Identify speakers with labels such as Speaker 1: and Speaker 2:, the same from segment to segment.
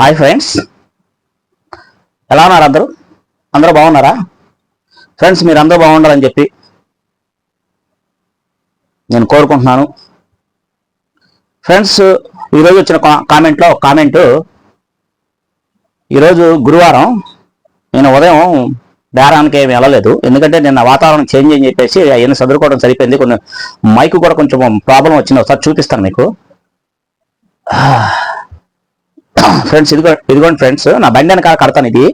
Speaker 1: Hi friends. ఎలా ఉన్నారు అందరూ? అందరూ బాగున్నారా? ఫ్రెండ్స్ మీరు అందరూ బాగుండాలని చెప్పి నేను కోరుకుంటున్నాను. ఫ్రెండ్స్ ఈరోజు వచ్చిన కామెంట్లో కామెంట్. ఈరోజు గురువారం నేను ఉదయం బేరానికి ఏమి వెళ్ళలేదు. ఎందుకంటే నిన్న వాతావరణం చేంజ్ అని చెప్పేసి అవన్నీ చదువుకోవడం సరిపోయింది. కొన్ని మైక్ కూడా కొంచెం ప్రాబ్లం వచ్చింది. ఒకసారి చూపిస్తాను మీకు. ఫ్రెండ్స్ ఇదిగో ఇదిగోండి ఫ్రెండ్స్ నా బండి వెనకాల కడతాను ఇది.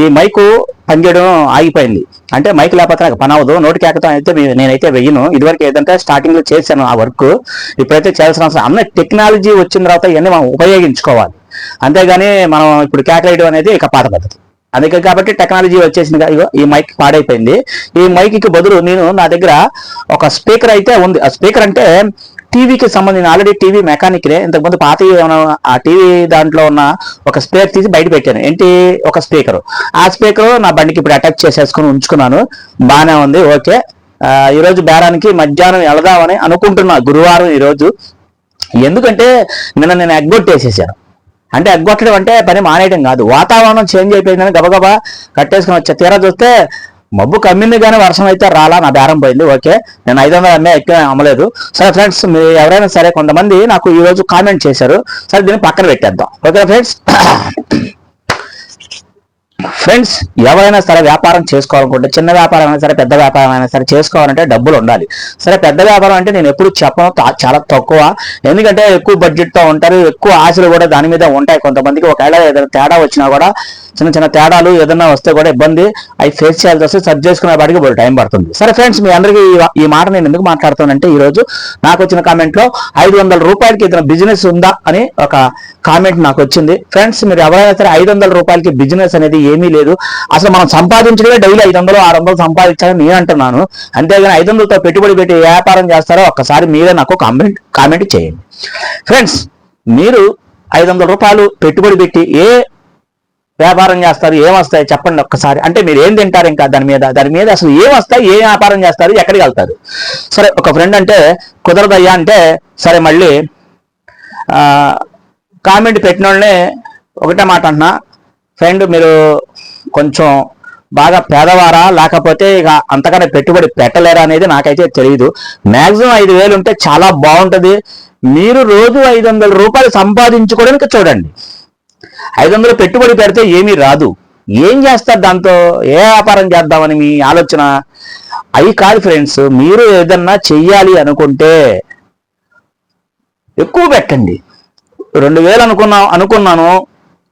Speaker 1: ఈ మైకు పనిచేయడం ఆగిపోయింది. అంటే మైక్ లేకపోతే నాకు పని అవ్వదు. నోటి కేకతం అయితే నేనైతే వెయ్యను. ఇదివరకు ఏదంటే స్టార్టింగ్లో చేశాను ఆ వర్క్ ఇప్పుడైతే చేయాల్సిన అవసరం. అన్న టెక్నాలజీ వచ్చిన తర్వాత ఇవన్నీ మనం ఉపయోగించుకోవాలి. అంతేగాని మనం ఇప్పుడు కేకలేయడం అనేది ఇక పాత పద్ధతి. అందుకే కాబట్టి టెక్నాలజీ వచ్చేసింది ఈ మైక్ పాడైపోయింది. ఈ మైక్కి బదులు నేను నా దగ్గర ఒక స్పీకర్ అయితే ఉంది. ఆ స్పీకర్ అంటే టీవీకి సంబంధించిన ఆల్రెడీ టీవీ మెకానిక్లే ఇంతకుముందు పాత ఏమైనా ఆ టీవీ దాంట్లో ఉన్న ఒక స్పేర్ తీసి బయట పెట్టాను. ఏంటి ఒక స్పీకర్? ఆ స్పీకర్ నా బండికి ఇప్పుడు అటాచ్ చేసేసుకుని ఉంచుకున్నాను. బాగానే ఉంది ఓకే. ఈరోజు బేరానికి మధ్యాహ్నం వెళదామని అనుకుంటున్నా గురువారం ఈరోజు. ఎందుకంటే నిన్న నేను ఎగ్గొట్టేసేసాను అంటే ఎగ్గొట్టడం అంటే పని మానేయడం కాదు. వాతావరణం చేంజ్ అయిపోయిందని గబగబా కట్టేసుకుని వచ్చా. తీరా చూస్తే మబ్బు కమ్మింది కానీ వర్షం అయితే రాలా నా బేరం పోయింది ఓకే. నేను ఐదు వందలు అమ్మే ఎక్కువ అమ్మలేదు. సరే ఫ్రెండ్స్ మీరు ఎవరైనా సరే కొంతమంది నాకు ఈరోజు కామెంట్ చేశారు. సరే దీన్ని పక్కన పెట్టేద్దాం. Okay friends? ఫ్రెండ్స్ ఎవరైనా సరే వ్యాపారం చేసుకోవాలనుకుంటే చిన్న వ్యాపారం అయినా సరే పెద్ద వ్యాపారం అయినా సరే చేసుకోవాలంటే డబ్బులు ఉండాలి. సరే పెద్ద వ్యాపారం అంటే నేను ఎప్పుడు చెప్పను చాలా తక్కువ. ఎందుకంటే ఎక్కువ బడ్జెట్తో ఉంటారు ఎక్కువ ఆశలు కూడా దాని మీద ఉంటాయి. కొంతమందికి ఒకవేళ ఏదైనా తేడా వచ్చినా కూడా చిన్న చిన్న తేడాలు ఏదైనా వస్తే కూడా ఇబ్బంది. అవి ఫేస్ చేయాల్సి వస్తే సర్చ్ చేసుకునే వాడికి ఇప్పుడు టైం పడుతుంది. సరే ఫ్రెండ్స్ మీ అందరికీ ఈ- మాట నేను ఎందుకు మాట్లాడుతానంటే ఈరోజు నాకు వచ్చిన కామెంట్లో ఐదు వందల రూపాయలకి ఇతను బిజినెస్ ఉందా అని ఒక కామెంట్ నాకు వచ్చింది. ఫ్రెండ్స్ మీరు ఎవరైనా సరే ఐదు వందల రూపాయలకి బిజినెస్ అనేది ఏమీ లేదు. అసలు మనం సంపాదించడమే డైలీ ఐదు వందలు ఆరు వందలు సంపాదించాలని నేను అంటున్నాను. అంతేగాని ఐదు వందలతో పెట్టుబడి పెట్టి వ్యాపారం చేస్తారో ఒక్కసారి మీరే నాకు కామెంట్ కామెంట్ చేయండి. ఫ్రెండ్స్ మీరు ఐదు వందల రూపాయలు పెట్టుబడి పెట్టి ఏ వ్యాపారం చేస్తారు ఏం వస్తాయి చెప్పండి ఒక్కసారి. అంటే మీరు ఏం తింటారు ఇంకా దాని మీద? దాని మీద అసలు ఏం వస్తాయి ఏ వ్యాపారం చేస్తారు ఎక్కడికి వెళ్తారు? సరే ఒక ఫ్రెండ్ అంటే కుదరదయ్యా అంటే సరే మళ్ళీ కామెంట్ పెట్టిన వాళ్ళనే ఒకటే మాట అంటున్నా. ఫ్రెండ్ మీరు కొంచెం బాగా పేదవారా? లేకపోతే ఇక అంతకన్నా పెట్టుబడి పెట్టలేరా అనేది నాకైతే తెలియదు మ్యాక్సిమం ఐదు వేలు ఉంటే చాలా బాగుంటుంది. మీరు రోజు ఐదు వందల రూపాయలు సంపాదించుకోవడానికి చూడండి. ఐదు వందలు పెట్టుబడి పెడితే ఏమీ రాదు. ఏం చేస్తారు దాంతో? ఏ వ్యాపారం చేద్దామని మీ ఆలోచన? అవి కాదు ఫ్రెండ్స్ మీరు ఏదన్నా చెయ్యాలి అనుకుంటే ఎక్కువ పెట్టండి. రెండు వేలు అనుకున్నా అనుకున్నాను.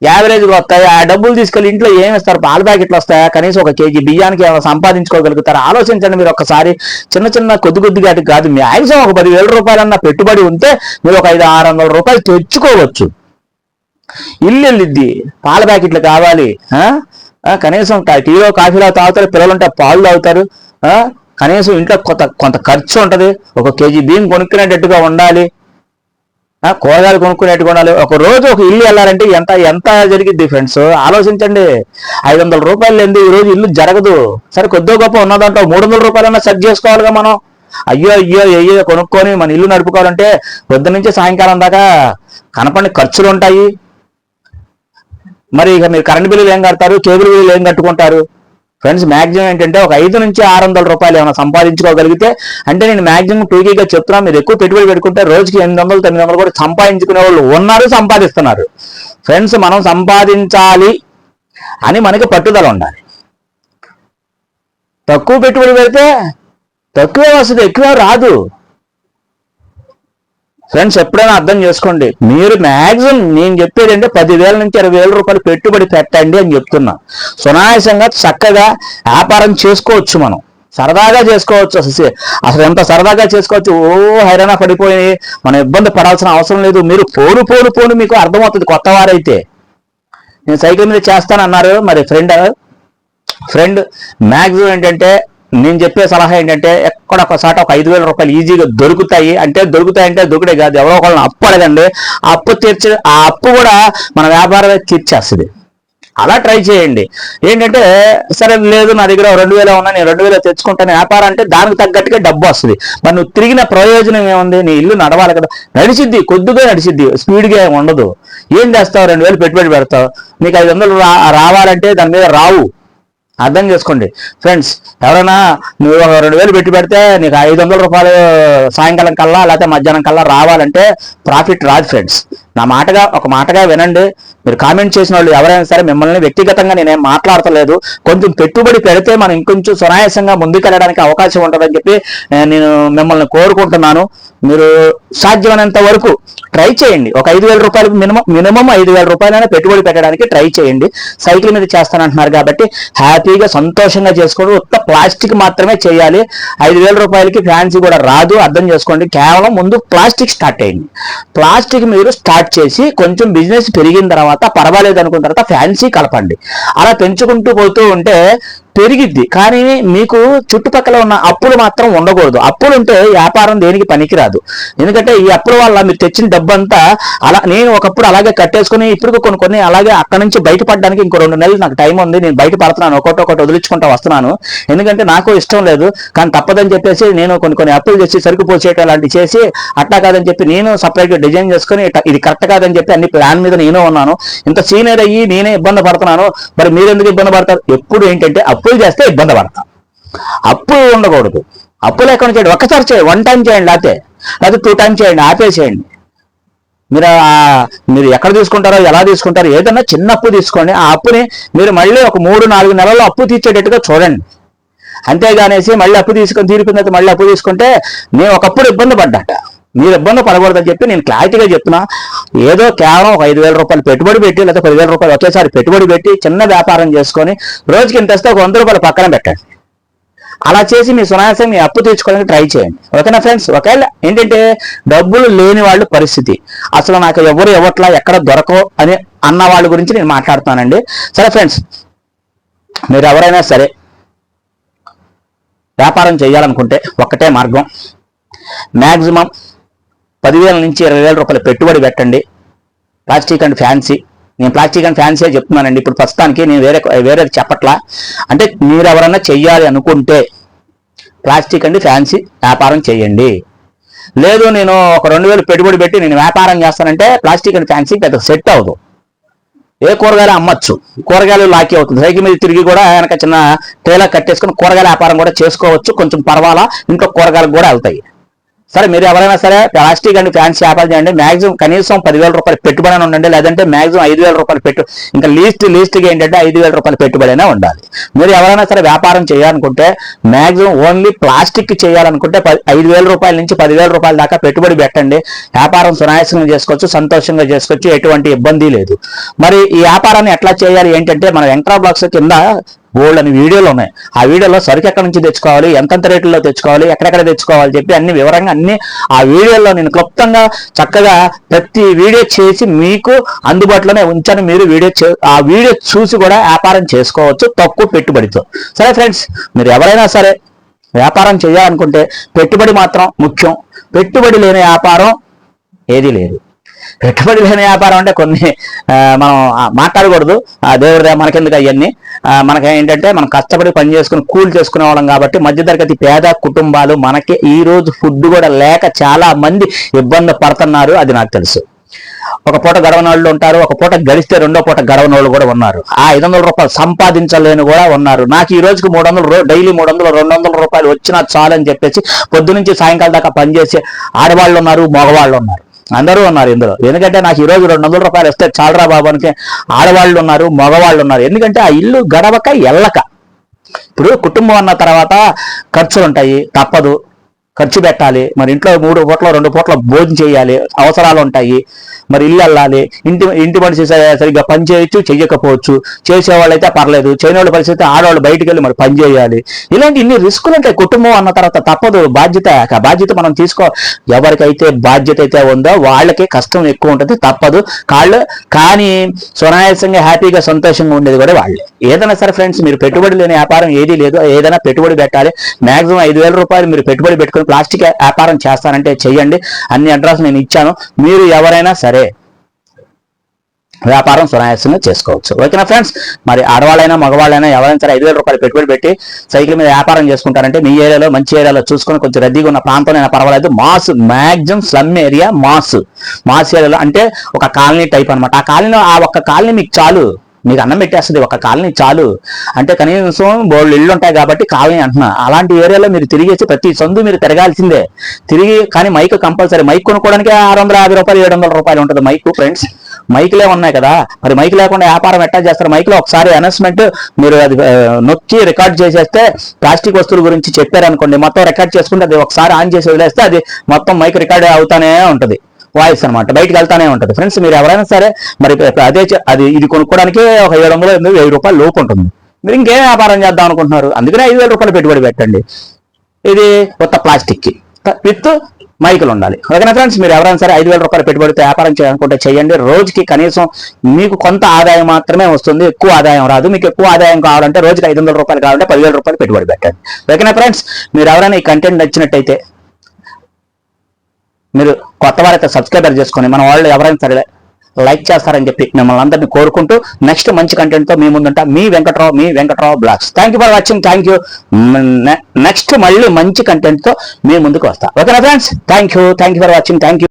Speaker 1: యావరేజ్గా వస్తాయి. ఆ డబ్బులు తీసుకెళ్ళి ఇంట్లో ఏమి ఇస్తారు పాల ప్యాకెట్లు వస్తాయా? కనీసం ఒక కేజీ బియ్యానికి ఏమైనా సంపాదించుకోగలుగుతారు? ఆలోచించండి మీరు ఒకసారి చిన్న చిన్న కొద్ది కొద్దిగా కాదు. మ్యాక్సిమం ఒక పదివేల రూపాయలన్న పెట్టుబడి ఉంటే మీరు ఒక ఐదు ఆరు వందల రూపాయలు తెచ్చుకోవచ్చు. ఇల్లు వెళ్ళిద్ది. పాల ప్యాకెట్లు కావాలి. కనీసం టీలో కాఫీలో తాగుతారు. పిల్లలు ఉంటే పాలు తాగుతారు. కనీసం ఇంట్లో కొంత కొంత ఖర్చు ఉంటుంది. ఒక కేజీ బియ్యం కొనుక్కునేటట్టుగా ఉండాలి. కూరగాయలు కొనుక్కునేట్టు కొనాలి. ఒక రోజు ఒక ఇల్లు వెళ్ళాలంటే ఎంత ఎంత జరిగిద్ది ఫ్రెండ్స్ ఆలోచించండి. ఐదు వందల రూపాయలు లేని ఈ రోజు ఇల్లు జరగదు. సరే కొద్దిగా గొప్ప ఉన్న మూడు వందల రూపాయలన్నా సెట్ చేసుకోవాలిగా మనం. అయ్యో అయ్యో అయ్యో కొనుక్కొని మన ఇల్లు నడుపుకోవాలంటే పొద్దు నుంచి సాయంకాలం దాకా కనపడి ఖర్చులు ఉంటాయి. మరి ఇక మీరు కరెంట్ బిల్లులు ఏం కడతారు? కేబుల్ బిల్లులు ఏం కట్టుకుంటారు? ఫ్రెండ్స్ మాక్సిమం ఏంటంటే ఒక ఐదు నుంచి ఆరు వందల రూపాయలు ఏమైనా సంపాదించుకోగలిగితే అంటే నేను మాక్సిమం టూకీగా చెప్తున్నా మీరు ఎక్కువ పెట్టుబడి పెట్టుకుంటే రోజుకి ఎనిమిది వందలు తొమ్మిది వందలు కూడా సంపాదించుకునే వాళ్ళు ఉన్నారు సంపాదిస్తున్నారు. ఫ్రెండ్స్ మనం సంపాదించాలి అని మనకి పట్టుదల ఉండాలి. తక్కువ పెట్టుబడి పెడితే తక్కువే వస్తుంది ఎక్కువ రాదు. ఫ్రెండ్స్ ఎప్పుడైనా అర్థం చేసుకోండి. మీరు మాక్సిమం నేను చెప్పేది అంటే పదివేల నుంచి ఇరవై వేల రూపాయలు పెట్టుబడి పెట్టండి అని చెప్తున్నా. సునాయాసంగా చక్కగా వ్యాపారం చేసుకోవచ్చు మనం. సరదాగా చేసుకోవచ్చు అసలు. అసలు ఎంత సరదాగా చేసుకోవచ్చు? ఓ హైరాణ పడిపోయి మనం ఇబ్బంది పడాల్సిన అవసరం లేదు. మీరు పోను పోను పోను మీకు అర్థమవుతుంది కొత్త వారైతే. నేను సైకిల్ మీద చేస్తానన్నారు. మరి ఫ్రెండ్ ఫ్రెండ్ మ్యాక్సిమం ఏంటంటే నేను చెప్పే సలహా ఏంటంటే ఎక్కడ ఒకసారి ఒక ఐదు వేల రూపాయలు ఈజీగా దొరుకుతాయి. అంటే దొరుకుతాయి అంటే దొరికితే కాదు ఎవరో ఒకళ్ళని అప్పు అడగండి. ఆ అప్పు తీర్చ ఆ అప్పు కూడా మన వ్యాపారమే తీర్చేస్తుంది. అలా ట్రై చేయండి. ఏంటంటే సరే లేదు నా దగ్గర రెండు వేల ఉన్నా నేను రెండు వేలు తెచ్చుకుంటాను. వ్యాపారం అంటే దానికి తగ్గట్టుగా డబ్బు వస్తుంది. మరి నువ్వు తిరిగిన ప్రయోజనం ఏముంది? నీ ఇల్లు నడవాలి కదా. నడిచిద్ది కొద్దిగా నడిచిద్ది. స్పీడ్గా ఏమి ఉండదు. ఏం చేస్తావు? రెండు వేలు పెట్టుబడి పెడతావు. నీకు ఐదు వందలు రా రావాలంటే దాని మీద రావు. అర్థం చేసుకోండి. ఫ్రెండ్స్ ఎవరైనా నువ్వు రెండు వేలు పెట్టి పెడితే నీకు ఐదు వందల రూపాయలు సాయంకాలం కల్లా లేకపోతే మధ్యాహ్నం కల్లా రావాలంటే ప్రాఫిట్ రాదు ఫ్రెండ్స్ నా మాటగా ఒక మాటగా వినండి. మీరు కామెంట్ చేసిన వాళ్ళు ఎవరైనా సరే మిమ్మల్ని వ్యక్తిగతంగా నేనేం మాట్లాడతలేదు. కొంచెం పెట్టుబడి పెడితే మనం ఇంకొంచెం సునాయాసంగా ముందుకెళ్ళడానికి అవకాశం ఉంటుందని చెప్పి నేను మిమ్మల్ని కోరుకుంటున్నాను. మీరు సాధ్యమైనంత వరకు ట్రై చేయండి. ఒక ఐదు వేల రూపాయలు మినిమం మినిమం ఐదు వేల రూపాయలైనా పెట్టుబడి పెట్టడానికి ట్రై చేయండి. సైకిల్ మీద చేస్తానంటున్నారు కాబట్టి హ్యాపీగా సంతోషంగా చేసుకోండి ఉత్త ప్లాస్టిక్ మాత్రమే చేయాలి. ఐదు వేల రూపాయలకి ఫ్యాన్సీ కూడా రాదు. అర్థం చేసుకోండి. కేవలం ముందు ప్లాస్టిక్ స్టార్ట్ చేయండి. ప్లాస్టిక్ మీరు స్టార్ట్ చేసి కొంచెం బిజినెస్ పెరిగిన తర్వాత పర్వాలేదు అనుకున్న తర్వాత ఫ్యాన్సీ కలపండి. అలా పెంచుకుంటూ పోతూ ఉంటే పెరిగిద్ది. కానీ మీకు చుట్టుపక్కల ఉన్న అప్పులు మాత్రం ఉండకూడదు. అప్పులు ఉంటే వ్యాపారం దేనికి పనికిరాదు. ఎందుకంటే ఈ అప్పుల వల్ల మీరు తెచ్చిన డబ్బంతా అలా నేను ఒకప్పుడు అలాగే కట్టేసుకుని ఇప్పుడు కొన్ని కొన్ని అలాగే అక్కడ నుంచి బయటపడడానికి ఇంకో రెండు నెలలు నాకు టైం ఉంది. నేను బయట పడుతున్నాను ఒకటి ఒకటి వదిలించుకుంటా వస్తున్నాను. ఎందుకంటే నాకు ఇష్టం లేదు. కానీ తప్పదని చెప్పేసి నేను కొన్ని కొన్ని అప్పులు చేసి సరుకు పోసేట అలాంటివి చేసి అట్టా కాదని చెప్పి నేను సపరేట్గా డిజైన్ చేసుకుని ఇది కరెక్ట్ కాదని చెప్పి అన్ని ప్లాన్ మీద నేను ఉన్నాను. ఇంత సీనియర్ అయ్యి నేనే ఇబ్బంది పడుతున్నాను. మరి మీరు ఎందుకు ఇబ్బంది పడతారు? ఎప్పుడు ఏంటంటే అప్పులు చేస్తే ఇబ్బంది పడతాం. అప్పు ఉండకూడదు. అప్పులు ఎక్కడ చేయండి ఒక్కసారి చేయండి. వన్ టైం చేయండి లేకపోతే లేకపోతే టూ టైం చేయండి ఆపేసేయండి. మీరు మీరు ఎక్కడ తీసుకుంటారో ఎలా తీసుకుంటారో ఏదన్నా చిన్న అప్పు తీసుకోండి. ఆ అప్పుని మీరు మళ్ళీ ఒక మూడు నాలుగు నెలల్లో అప్పు తీర్చేటట్టుగా చూడండి. అంతేగానేసి మళ్ళీ అప్పు తీసుకొని తీరిపోయిన తర్వాత మళ్ళీ అప్పు తీసుకుంటే నేను ఒకప్పుడు ఇబ్బంది పడ్డాట. మీరు ఇబ్బంది పడకూడదని చెప్పి నేను క్లారిటీగా చెప్తున్నా. ఏదో కేవలం ఒక ఐదు వేల రూపాయలు పెట్టుబడి పెట్టి లేదా పదివేల రూపాయలు ఒకేసారి పెట్టుబడి పెట్టి చిన్న వ్యాపారం చేసుకొని రోజుకి ఇంత వస్తే ఒక వంద రూపాయలు పక్కన పెట్టండి. అలా చేసి మీ సునాయాసం మీ అప్పు తీర్చుకోవడానికి ట్రై చేయండి. ఓకేనా ఫ్రెండ్స్? ఒకవేళ ఏంటంటే డబ్బులు లేని వాళ్ళు పరిస్థితి. అసలు నాకు ఎవరు ఎవట్లా ఎక్కడ దొరకవు అని అన్న వాళ్ళ గురించి నేను మాట్లాడుతానండి సరే ఫ్రెండ్స్ మీరు ఎవరైనా సరే వ్యాపారం చేయాలనుకుంటే ఒక్కటే మార్గం. మ్యాక్సిమం పదివేల నుంచి ఇరవై వేల రూపాయలు పెట్టుబడి పెట్టండి. Plastic and fancy. నేను ప్లాస్టిక్ అండ్ ఫ్యాన్సీ చెప్తున్నానండి. ఇప్పుడు ప్రస్తుతానికి నేను వేరే వేరేది చెప్పట్లా. అంటే మీరు ఎవరైనా చెయ్యాలి అనుకుంటే ప్లాస్టిక్ అండ్ ఫ్యాన్సీ వ్యాపారం చేయండి. లేదు నేను ఒక రెండు వేలు పెట్టుబడి పెట్టి నేను వ్యాపారం చేస్తానంటే ప్లాస్టిక్ అండ్ ఫ్యాన్సీ పెద్ద సెట్ అవ్వదు. ఏ కూరగాయలు అమ్మచ్చు. కూరగాయలు లాకీ అవుతుంది. సైకిల్ మీద తిరిగి కూడా వెనక చిన్న ట్రేలా కట్టేసుకుని కూరగాయల వ్యాపారం కూడా చేసుకోవచ్చు. కొంచెం పర్వాలా? ఇంట్లో కూరగాయలకు కూడా వెళ్తాయి. సరే మీరు ఎవరైనా సరే ప్లాస్టిక్ అండ్ ఫ్యాన్స్ వ్యాపారం చేయండి. మాక్సిమం కనీసం పదివేల రూపాయలు పెట్టుబడి ఉండండి. లేదంటే మాక్సిమం ఐదు వేల రూపాయలు పెట్టు. ఇంకా లీస్ట్ లీస్ట్గా ఏంటంటే ఐదు వేల రూపాయలు పెట్టుబడి అయినా ఉండాలి. మీరు ఎవరైనా సరే వ్యాపారం చేయాలనుకుంటే మాక్సిమం ఓన్లీ ప్లాస్టిక్ చేయాలనుకుంటే పది- ఐదు వేల రూపాయల నుంచి పదివేల రూపాయల దాకా పెట్టుబడి పెట్టండి. వ్యాపారం సునాయాసంగా చేసుకోవచ్చు సంతోషంగా చేసుకోవచ్చు ఎటువంటి ఇబ్బంది లేదు. మరి ఈ వ్యాపారాన్ని ఎట్లా చేయాలి ఏంటంటే మన ఎంట్రా బ్లాక్స్ కింద బోల్డ్ అని వీడియోలు ఉన్నాయి. ఆ వీడియోలో సరుకు ఎక్కడి నుంచి తెచ్చుకోవాలి ఎంతెంత రేట్లలో తెచ్చుకోవాలి ఎక్కడెక్కడ తెచ్చుకోవాలి చెప్పి అన్ని వివరంగా అన్ని ఆ వీడియోలో నేను క్లుప్తంగా చక్కగా ప్రతి వీడియో చేసి మీకు అందుబాటులోనే ఉంచాను. మీరు వీడియో ఆ వీడియో చూసి కూడా వ్యాపారం చేసుకోవచ్చు తక్కువ పెట్టుబడితో. సరే ఫ్రెండ్స్ మీరు ఎవరైనా సరే వ్యాపారం చేయాలనుకుంటే పెట్టుబడి మాత్రం ముఖ్యం. పెట్టుబడి లేని వ్యాపారం ఏదీ లేదు. పెట్టుబడి లేని వ్యాపారం అంటే కొన్ని ఆ, మనం మాట్లాడకూడదు. ఆ మనకెందుకు అవన్నీ? మనకి ఏంటంటే మనం కష్టపడి పని చేసుకుని కూలి చేసుకునే వాళ్ళం కాబట్టి మధ్యతరగతి పేద కుటుంబాలు మనకి ఈ రోజు ఫుడ్ కూడా లేక చాలా మంది ఇబ్బంది పడుతున్నారు అది నాకు తెలుసు. ఒక పూట గడవని వాళ్ళు ఉంటారు ఒక పూట గడిస్తే రెండో పూట గడవని వాళ్ళు కూడా ఉన్నారు. ఆ ఐదు వందల రూపాయలు సంపాదించలేని కూడా ఉన్నారు. నాకు ఈ రోజుకి మూడు వందలు డైలీ మూడు వందలు రెండు వందల రూపాయలు వచ్చినా చాలు అని చెప్పేసి పొద్దు నుంచి సాయంకాలం దాకా పనిచేసే ఆడవాళ్ళు ఉన్నారు మగవాళ్ళు ఉన్నారు. అందరూ ఉన్నారు ఇందులో. ఎందుకంటే నాకు ఈరోజు రెండు వందల రూపాయలు ఇస్తే చాలరా బాబు అని ఆడవాళ్ళు ఉన్నారు మగవాళ్ళు ఉన్నారు. ఎందుకంటే ఆ ఇల్లు గడవక ఎల్లక. ఇప్పుడు కుటుంబం అన్న తర్వాత ఖర్చులు ఉంటాయి తప్పదు. ఖర్చు పెట్టాలి. మరి ఇంట్లో మూడు పూట్ల రెండు పూట్ల భోజనం చేయాలి. అవసరాలు ఉంటాయి. మరి ఇల్లు వెళ్ళాలి ఇంటి ఇంటి మనిషి సరిగ్గా పని చేయొచ్చు చెయ్యకపోవచ్చు చేసేవాళ్ళు అయితే పర్లేదు. చేయని పరిస్థితి ఆడవాళ్ళు బయటికి వెళ్ళి మరి పని చేయాలి. ఇలాంటి ఇన్ని రిస్కులు ఉంటాయి. కుటుంబం అన్న తర్వాత తప్పదు. బాధ్యత బాధ్యత మనం తీసుకో ఎవరికైతే బాధ్యత అయితే ఉందో వాళ్ళకి కష్టం ఎక్కువ ఉంటుంది. తప్పదు. కాళ్ళు కానీ సునాయాసంగా హ్యాపీగా సంతోషంగా ఉండేది కూడా వాళ్ళే. ఏదైనా సరే ఫ్రెండ్స్ మీరు పెట్టుబడి లేని వ్యాపారం ఏదీ లేదు. ఏదైనా పెట్టుబడి పెట్టాలి. మాక్సిమం ఐదు వేల రూపాయలు మీరు పెట్టుబడి పెట్టుకుని ప్లాస్టిక్ వ్యాపారం చేస్తానంటే చెయ్యండి. అన్ని అడ్రస్ నేను ఇచ్చాను. మీరు ఎవరైనా సరే వ్యాపారం సునాయాసంగా చేసుకోవచ్చు. ఓకేనా ఫ్రెండ్స్? మరి ఆడవాళ్ళైనా మగవాళ్ళైనా ఎవరైనా సరే ఐదు వేల రూపాయలు పెట్టుబడి పెట్టి సైకిల్ మీద వ్యాపారం చేసుకుంటారంటే మీ ఏరియాలో మంచి ఏరియాలో చూసుకొని కొంచెం రద్దీగా ఉన్న ప్రాంతంలో పర్వాలేదు. Mass maximum slum area mass. Mass ఏరియాలో అంటే ఒక కాలనీ టైప్ అనమాట ఆ కాలనీలో ఆ ఒక్క కాలనీ మీకు చాలు. మీకు అన్నం పెట్టేస్తుంది ఒక కాలనీ చాలు. అంటే కనీసం బోళ్ళు ఇళ్ళు ఉంటాయి కాబట్టి కాలనీ అంటున్నా. అలాంటి ఏరియాలో మీరు తిరిగేసి ప్రతి సందు మీరు తిరగాల్సిందే. తిరిగి కానీ మైక్ కంపల్సరీ. మైక్ కొనుక్కోవడానికి ఆరు వందల యాభై రూపాయలు ఏడు వందల రూపాయలు ఉంటుంది మైక్ ఫ్రెండ్స్. మైక్లే ఉన్నాయి కదా. మరి మైక్ లేకుండా వ్యాపారం ఎట్టా చేస్తారు? మైక్లో ఒకసారి అనౌన్స్మెంట్ మీరు అది నొక్కి రికార్డ్ చేసేస్తే ప్లాస్టిక్ వస్తువుల గురించి చెప్పారనుకోండి మొత్తం రికార్డ్ చేసుకుంటే అది ఒకసారి ఆన్ చేసి వదిలేస్తే అది మొత్తం మైక్ రికార్డ్ అవుతానే ఉంటుంది. వాయిస్ అనమాట బయటకు వెళ్తానే ఉంటుంది. ఫ్రెండ్స్ మీరు ఎవరైనా సరే మరి అదే అది ఇది కొనుక్కోవడానికి ఒక ఏడు వందల ఎనిమిది వెయ్యి రూపాయలు లోపు ఉంటుంది. మీరు ఇంకేం వ్యాపారం చేద్దాం అనుకుంటున్నారు? అందుకనే ఐదు వేల రూపాయలు పెట్టుబడి పెట్టండి. ఇది కొత్త ప్లాస్టిక్కి. విత్ మైకులు ఉండాలి. ఓకేనా ఫ్రెండ్స్ మీరు ఎవరైనా సరే ఐదు వేల రూపాయలు పెట్టుబడితో వ్యాపారం చేయాలనుకుంటే చేయండి. రోజుకి కనీసం మీకు కొంత ఆదాయం మాత్రమే వస్తుంది. ఎక్కువ ఆదాయం రాదు. మీకు ఎక్కువ ఆదాయం కావాలంటే రోజుకి ఐదు వందల రూపాయలు కావాలంటే పదివేల రూపాయలు పెట్టుబడి పెట్టండి. ఓకేనా ఫ్రెండ్స్ మీరు ఎవరైనా ఈ కంటెంట్ నచ్చినట్టయితే మీరు కొత్త వారైతే సబ్స్క్రైబర్ చేసుకొని మన వాళ్ళు ఎవరైనా సరే లైక్ చేస్తారని చెప్పి మిమ్మల్ని అందరినీ కోరుకుంటూ నెక్స్ట్ మంచి కంటెంట్తో మీ ముందుంటా. మీ వెంకట్రావు మీ Venkatrao vlogs thank you for watching thank you next మళ్ళీ మంచి కంటెంట్తో మీ ముందుకు వస్తా. ఓకేనా friends thank you thank you for watching thank you